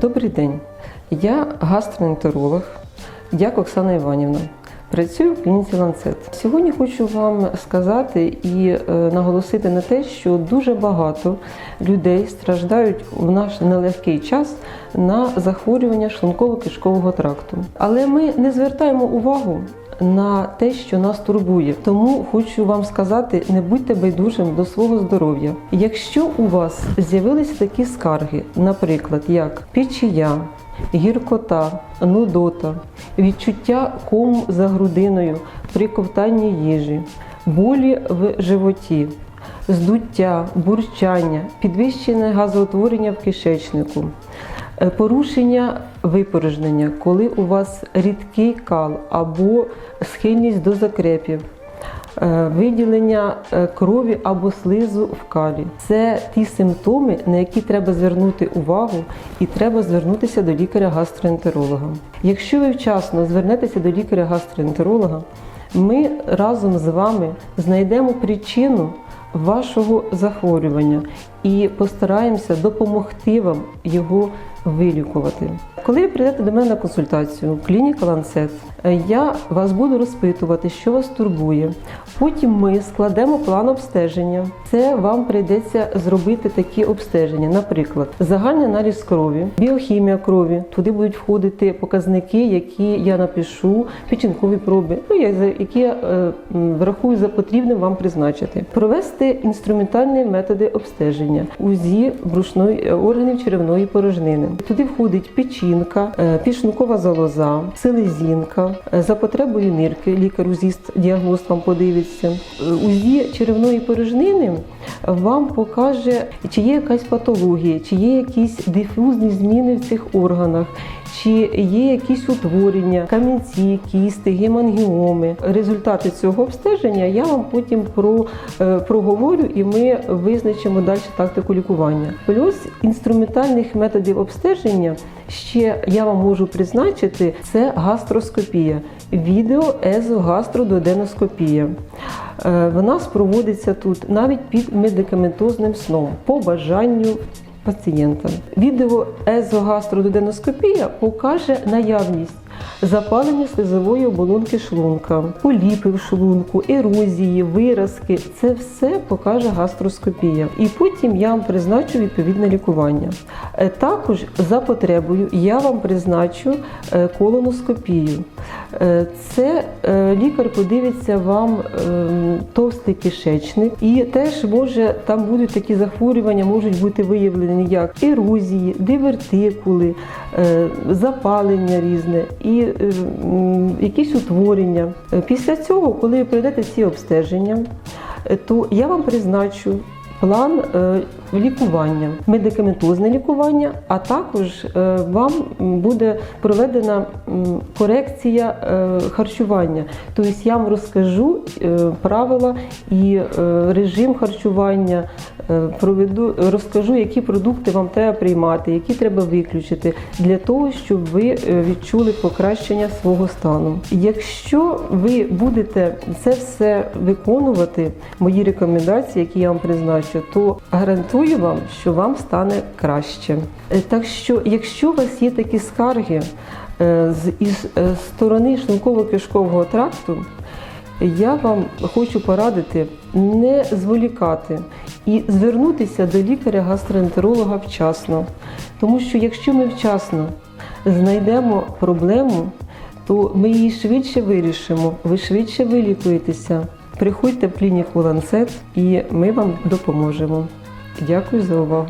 Добрий день. Я гастроентеролог, дяк Оксана Іванівна. Працюю в клініці Ланцет. Сьогодні хочу вам сказати і е, наголосити на те, що дуже багато людей страждають в наш нелегкий час на захворювання шлунково-кишкового тракту. Але ми не звертаємо увагу на те, що нас турбує. Тому хочу вам сказати: не будьте байдужим до свого здоров'я. Якщо у вас з'явилися такі скарги, наприклад, як печія, гіркота, нудота, відчуття кому за грудиною при ковтанні їжі, болі в животі, здуття, бурчання, підвищене газоутворення в кишечнику, порушення випорожнення, коли у вас рідкий кал або схильність до закрепів. е, Виділення е, крові або слизу в калі це ті симптоми, на які треба звернути увагу, і треба звернутися до лікаря-гастроентеролога. Якщо ви вчасно звернетеся до лікаря-гастроентеролога, ми разом з вами знайдемо причину вашого захворювання і постараємося допомогти вам його вилікувати. Коли ви прийдете до мене на консультацію клініка Ланцет, я вас буду розпитувати, що вас турбує. Потім ми складемо план обстеження. Це вам прийдеться зробити такі обстеження, наприклад, загальний аналіз крові, біохімія крові. Туди будуть входити показники, які я напишу, печінкові проби, ну я за- які я е, врахую за потрібним вам призначити. Провести інструментальні методи обстеження, УЗІ брушної е, органів черевної порожнини. Туди входить печінка, е, підшлункова залоза, селезінка, е, за потребою нирки. Лікар узіст діагноз вам подивиться. УЗІ черевної порожнини вам покаже, чи є якась патологія, чи є якісь дифузні зміни в цих органах. Чи є якісь утворення, камінці, кісти, гемангіоми. Результати цього обстеження я вам потім про, проговорю і ми визначимо далі тактику лікування. Плюс інструментальних методів обстеження ще я вам можу призначити це гастроскопія, відеоезогастрододеноскопія. Е, Вона проводиться тут навіть під медикаментозним сном по бажанню пацієнта. Відеоезогастрододеноскопія покаже наявність запалення слизової оболонки шлунка, поліпи в шлунку, ерозії, виразки. Це все покаже гастроскопія. І потім я вам призначу відповідне лікування. Е, Також за потребою я вам призначу е, колоноскопію. Е, Це лікар подивиться вам ем, товстий кишечник, і теж може там будуть такі захворювання, можуть бути виявлені як ерозії, дивертикули, запалення різне і е, якісь утворення. Е, Після цього, коли ви пройдете ці обстеження, е, то я вам призначу. План лікування, медикаментозне лікування, а також вам буде проведена корекція е, харчування. Тобто я вам розкажу е, правила і е, режим харчування, проведу, розкажу, які продукти вам треба приймати, які треба виключити для того, щоб ви відчули покращення свого стану. Якщо ви будете це все виконувати, мої рекомендації, які я вам призначу, то гарантую вам, що вам стане краще. Так що, якщо у вас є такі скарги з із е, сторони шлунково-кишкового тракту, я вам хочу порадити не зволікати і звернутися до лікаря-гастроентеролога вчасно. Тому що якщо ми вчасно знайдемо проблему, то ми її швидше вирішимо, ви швидше вилікуєтеся. Приходьте в клініку Ланцет і ми вам допоможемо. Дякую за увагу.